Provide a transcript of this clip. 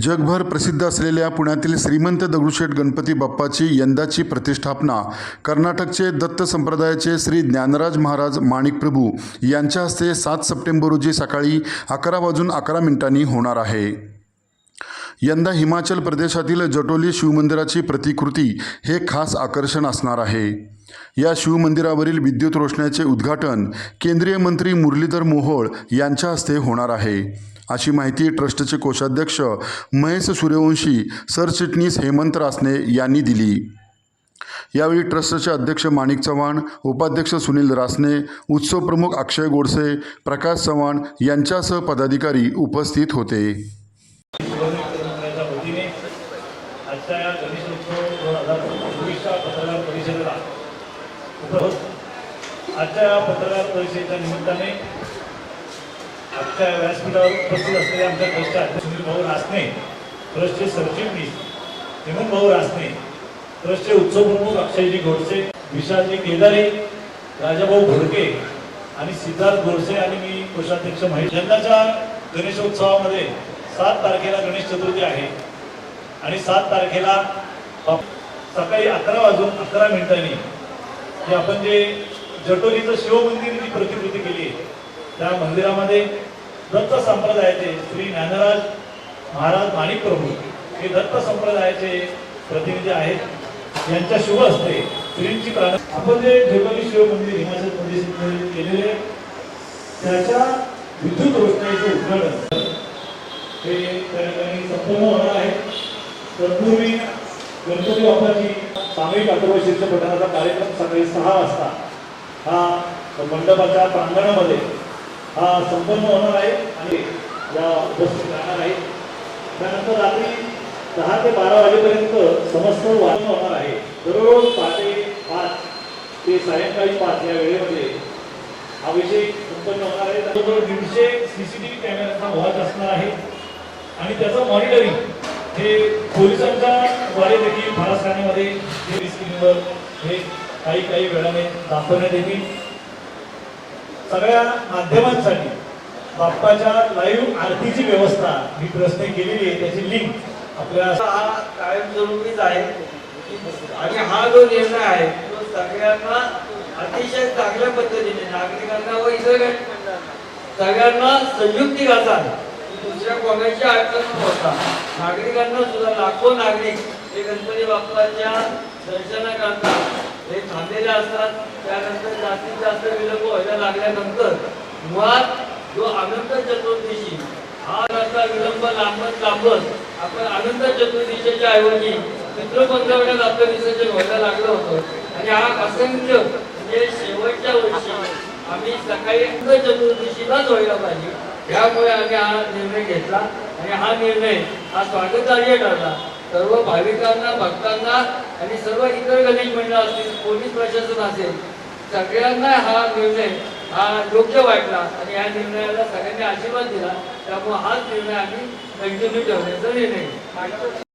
जगभर प्रसिद्ध असलेल्या पुण्यातील श्रीमंत दगडूशेठ गणपती बाप्पाची यंदाची प्रतिष्ठापना. कर्नाटकचे दत्त संप्रदायाचे श्री ज्ञानराज महाराज माणिक प्रभू यांच्या हस्ते सात सप्टेंबर रोजी सकाळी अकरा वाजून अकरा मिनिटांनी होणार आहे. यंदा हिमाचल प्रदेशातील जटोली शिवमंदिराची प्रतिकृती हे खास आकर्षण असणार आहे. या शिवमंदिरावरील विद्युत रोषणाचे उद्घाटन केंद्रीय मंत्री मुरलीधर मोहोळ यांच्या हस्ते होणार आहे. अशी माहिती ट्रस्टचे कोषाध्यक्ष महेश सूर्यवंशी सरचिटणीस हेमंत रासने यांनी दिली. यावेळी ट्रस्टचे अध्यक्ष माणिक चव्हाण उपाध्यक्ष सुनील रासने उत्सव प्रमुख अक्षय गोडसे प्रकाश चव्हाण यांच्यासह पदाधिकारी उपस्थित होते. आजच्या या गणेशोत्सव दोन हजार चोवीसच्या पत्रकार परिषदेला उपस्थित आजच्या या पत्रकार परिषदेच्या निमित्ताने आजच्या व्यासपीठावर उपस्थित असलेल्या आमच्या ट्रस्टच्या सुनील भाऊ रासने ट्रस्टचे सरचिटणीस हेमंत भाऊ रासने ट्रस्टचे उत्सव प्रमुख अक्षयजी घोडसे विशालजी केदारे राजाभाऊ घोडके आणि सिद्धार्थ गोडसे आणि मी कोषाध्यक्ष महेश यंदाच्या गणेशोत्सवामध्ये सात तारखेला गणेश चतुर्थी आहे. आणि सात तारखेला सकाळी अकरा वाजून अकरा मिनिटांनी हे आपण जे जटोलीचं शिवमंदिर जी प्रतिकृती केली आहे त्या मंदिरामध्ये दत्त संप्रदायाचे श्री ज्ञानराज महाराज माणिक प्रभू हे दत्त संप्रदायाचे प्रतिनिधी आहेत. यांच्या शुभ असते श्रींची प्राण आपण जे जटोली शिवमंदिर हिमाचल प्रदेश केलेले त्याच्या विद्युत रोषणाईचं उद्घाटन हे त्या ठिकाणी संपूर्ण होणार आहे. तत्पूर्वी गणपती बाप्पाची सामूहिक अथर्व शीर्ष कार्यक्रम सकाळी सहा वाजता हा मंडपाच्या प्रांगणामध्ये हा संपन्न होणार आहे आणि या उपस्थित राहणार आहे. त्यानंतर रात्री दहा ते बारा वाजेपर्यंत समस्त वाचन होणार आहे. दररोज पहाटे पाच ते सायंकाळी पाच या वेळेमध्ये हा विषय संपन्न होणार आहे. त्याबरोबर दीडशे सी सी टी व्ही कॅमेऱ्याचा वाच असणार आहे. आणि त्याचं मॉनिटरिंग हे पोलिसांच्या द्वारे देखील फारसखान्यामध्ये हे स्क्रीनवर हे काही काही वेळाने दाखवण्यात येतील. सगळ्या माध्यमांसाठी बाप्पाच्या लाईव्ह आरतीची व्यवस्था ही ट्रस्टने केलेली आहे त्याची लिंक आपल्या हा कायमस्वरूपीच आहे. आणि हा जो निर्णय आहे तो सगळ्यांना अतिशय चांगल्या पद्धतीने नागरिकांना व इतर सगळ्यांना संयुक्तिक असा दुसऱ्या कोणाची अडचण होता नागरिकांना सुद्धा लाखो नागरिक हे गणपती बाप्पाच्या दर्शनाकरता हे थांबलेले असतात. त्यानंतर जास्तीत जास्त विलंब व्हायला लागल्यानंतर मुळात जो अनंत चतुर्दशी हा रस्ता विलंब लांबत लांबत आपण अनंत चतुर्दशीच्या ऐवजी मित्र पंधरवड्यात आपलं विसर्जन व्हायला लागलं होतं. आणि हा असंख्य म्हणजे शेवटच्या वर्षी आम्ही सकाळी अनंत चतुर्दशीलाच व्हायला पाहिजे. त्यामुळे आम्ही हा निर्णय घेतला आणि हा निर्णय हा स्वागतार्य ठरला. सर्व भाविकांना भक्तांना आणि सर्व इतर गणेश मंडळ असतील पोलीस प्रशासन असेल सगळ्यांना हा निर्णय हा योग्य वाटला आणि या निर्णयाला सगळ्यांनी आशीर्वाद दिला. त्यामुळे हाच निर्णय आम्ही कंटिन्यू ठेवण्याचा निर्णय